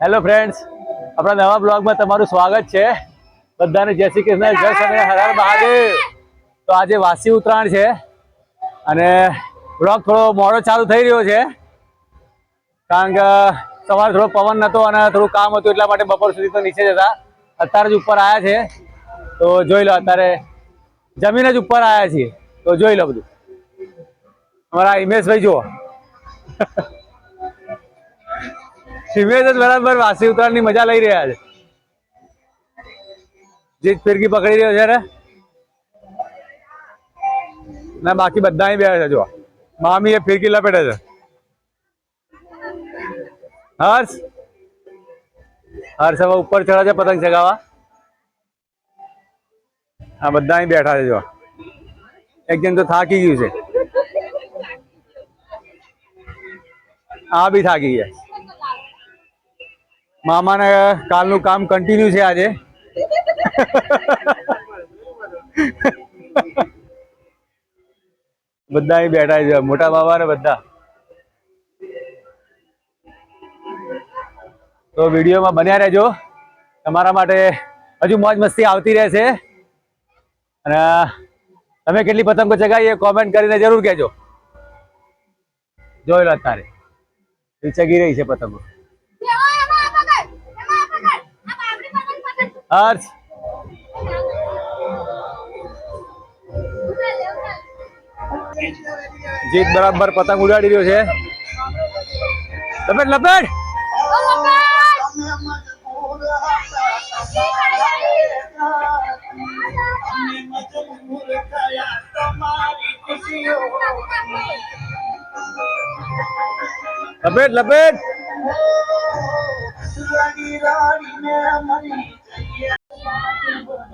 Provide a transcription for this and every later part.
Hello friends આપણા નવા બ્લોગમાં તમારું સ્વાગત છે. બધાને જય શ્રી કૃષ્ણ, જય અને હરાર હર મહાદેવ. તો આજે વાસી ઉત્તરાયણ છે અને બ્લોગ થોડો મોડો ચાલુ થઈ રહ્યો છે. કારણ કે સવારે થોડો પવન નહોતો અને થોડું કામ હતું એટલા માટે બપોર સુધી તો નીચે જ હતા. અત્યારે જ ઉપર આવ્યા છે. તો જોઈ લો, અત્યારે જમીન જ ઉપર આવ્યા છીએ. તો જોઈ લો બધું. અમારા હિમેશભાઈ જુઓ. હિમેશ જ બરાબર વાસી ઉત્તરાયણની મજા લઈ રહ્યા છે. જીત ફિરકી પકડી રહ્યો છે ને? ના, બાકી બધા અહીં બેઠા છે જો મામી એ ફિરકી લપેટે છે. હર્ષ? હર્ષ હવે ઉપર ચડે છે પતંગ ચગાવવા. આ બધા બેઠા છે જો એક જણ તો થાકી ગયું છે. આ બી થાકી ગયા. મામાને કાલનું કામ કન્ટિન્યુ છે આજે. બધા બેઠા છે, મોટા બાબા ને બધા. તો વિડીયોમાં બન્યા રહેજો. તમારા માટે હજુ મોજ મસ્તી આવતી રહેશે. અને તમે કેટલી પતંગો ચગાવી એ કોમેન્ટ કરીને જરૂર કહેજો. જોયેલો અત્યારે. ચગી રહી છે પતંગો. હર્ષ જીત બરાબર પતંગ ઉડાડી રહ્યો છે. લપેટ લપેટ. લપેટ લપેટ.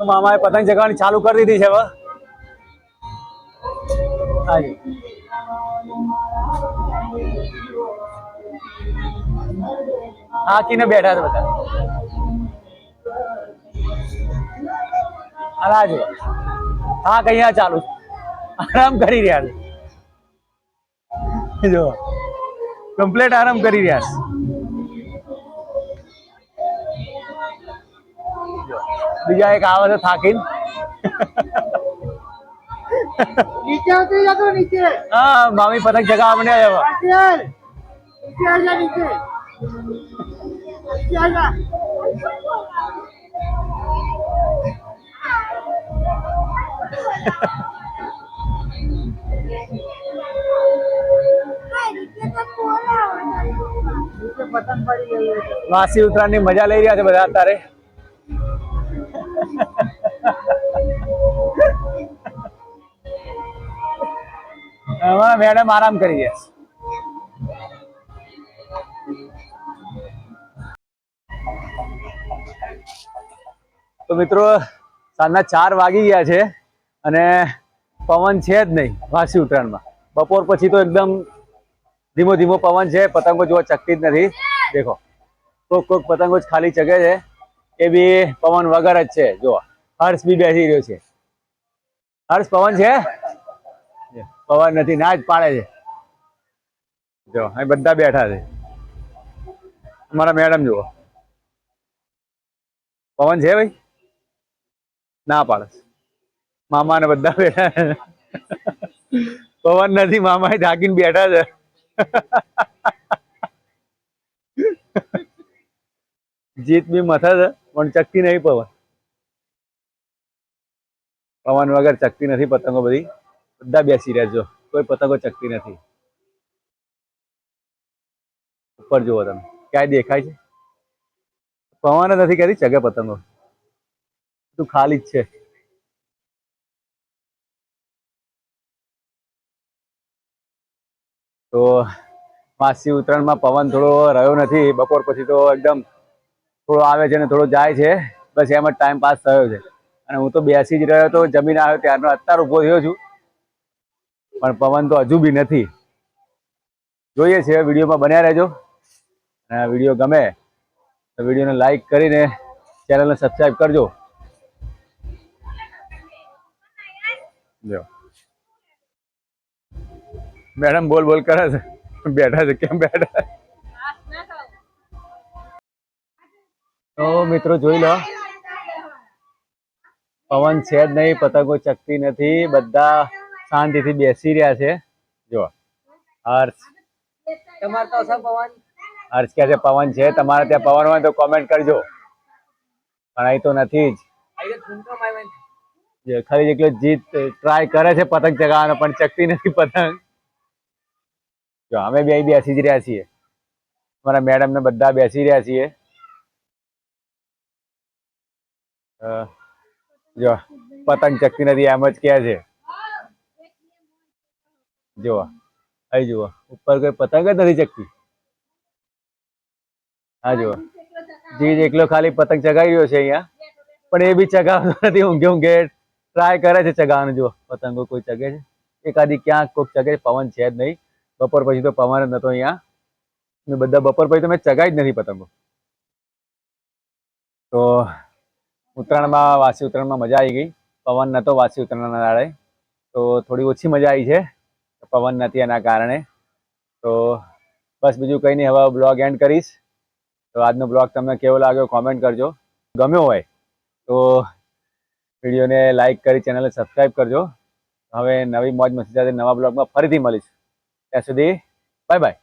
તો મામાએ પતંગ ચગાવવાની ચાલુ કરી દીધી છે હવે. હાજી. હાકીને બેઠા છે બધા. અરે જુઓ હા કઅહીંયા ચાલુ આરામ કરી રહ્યા છે. જો. કમ્પ્લેટ આરામ કરી રહ્યા છે. બીજા એક આવે છે થાકીન. નીચે ઉતરી જતો નીચે. હા મામી પતંગ જગા મને આવ્યો નીચે. આજા આજા વાસી ઉત્તરાયણની મજા લઈ રહ્યા છે બધા અત્યારે. અમારા મેડમ આરામ કરી ગયા તો મિત્રો, સાંજના ચાર વાગી ગયા છે અને પવન છે જ નહીં વાસી ઉત્તરાયણમાં. બપોર પછી તો એકદમ ધીમો ધીમો પવન છે, પતંગો જોવા ચકતી જ નથી. દેખો, કોક કોક પતંગો જ ખાલી ચગે છે, એ બી પવન વગર જ છે. જો હર્ષ બી બેસી રહ્યો છે. હર્ષ, પવન છે? પવન નથી, ના જ પાડે છે. જો, અહીં બધા બેઠા છે. અમારા મેડમ જુઓ. પવન છે ભાઈ? ના પાડે. મામા ને બધા બેઠા પવન નથી મામા ઢાકીને બેઠા છે. જીત બી મથા છે, પણ ચકતી નહીં પવન. પવન વગર ચકતી નથી પતંગો બધી. બધા બેસી રહેજો કોઈ પતંગો ચકતી નથી. ઉપર જુઓ તમે. ક્યાંય દેખાય છે? પવન નથી કરી ચગે પતંગો. તું ખાલી જ છે. તો માસી ઉત્તરાયણમાં પવન થોડો રહ્યો નથી. બપોર પછી તો એકદમ થોડો આવે છે ને થોડો જાય છે. બસ એમ જ ટાઈમ પાસ થયો છે. અને હું તો બેસી જ રહ્યો તો જમીન આવ્યો ત્યારનો અત્યારે ઊભો થયો છું. પણ પવન તો હજુ બી નથી. જોઈએ છે, વિડીયોમાં બન્યા રહેજો. અને વીડિયો ગમે તો વિડીયોને લાઈક કરીને ચેનલને સબસ્ક્રાઈબ કરજો. મેડમ બોલ બોલ કરે છે. બેઠા છે, કેમ બેઠા? તો મિત્રો જોઈ લો. પવન છે જ નહીં, પતંગો ચકતી નથી, બધા શાંતિથી બેસી રહ્યા છે. જો હર્ષ. તમારે તો પવન? હર્ષ કે છે પવન છે તમારે ત્યાં પવન હોય તો કોમેન્ટ કરજો. પણ અહીં તો નથી જ. ખાલી એકલો જીત ટ્રાય કરે છે પતંગ ચગાવવાનો પણ ચકતી નથી પતંગ. જો અમે બે બેસી જ રહ્યા છીએ. અમારા મેડમ ને બધા બેસી રહ્યા છીએ. જો પતંગ ચકતી નથી એમ જ કહે છે. જુઓ, અહીં જુઓ, ઉપર કોઈ પતંગ જ નથી ચકતી હા, જુઓ. જીત એકલો ખાલી પતંગ ચગાવી રહ્યો છે અહીંયા. પણ એ બી ચગાવતો નથી, ઊંઘે ઊંઘે ટ્રાય કરે છે ચગાવવાનું, જુઓ. પતંગો કોઈ ચગે છે. એકાદી ક્યાંક કોઈક ચગે પવન છે જ નહીં. બપોર પછી તો પવન જ નતો અહીંયા. ને બધા બપોર પછી તો મેં ચગાવી જ નથી પતંગો. તો ઉત્તરાયણમાં વાસી ઉત્તરાયણમાં મજા આવી ગઈ. પવન નતો વાસી ઉત્તરાયણના દાડે. તો થોડી ઓછી મજા આવી છે. પવન નથી એના કારણે. તો બસ બીજું કંઈ નહીં, હવે બ્લોગ એન્ડ કરીશ. તો આજનો બ્લોગ તમને કેવો લાગ્યો કોમેન્ટ કરજો. ગમ્યો હોય તો વિડીયોને લાઈક કરી ચેનલને સબસ્ક્રાઈબ કરજો. હવે નવી મોજ મસ્તી સાથે નવા બ્લોગમાં ફરીથી મળીશ. ત્યાં સુધી બાય બાય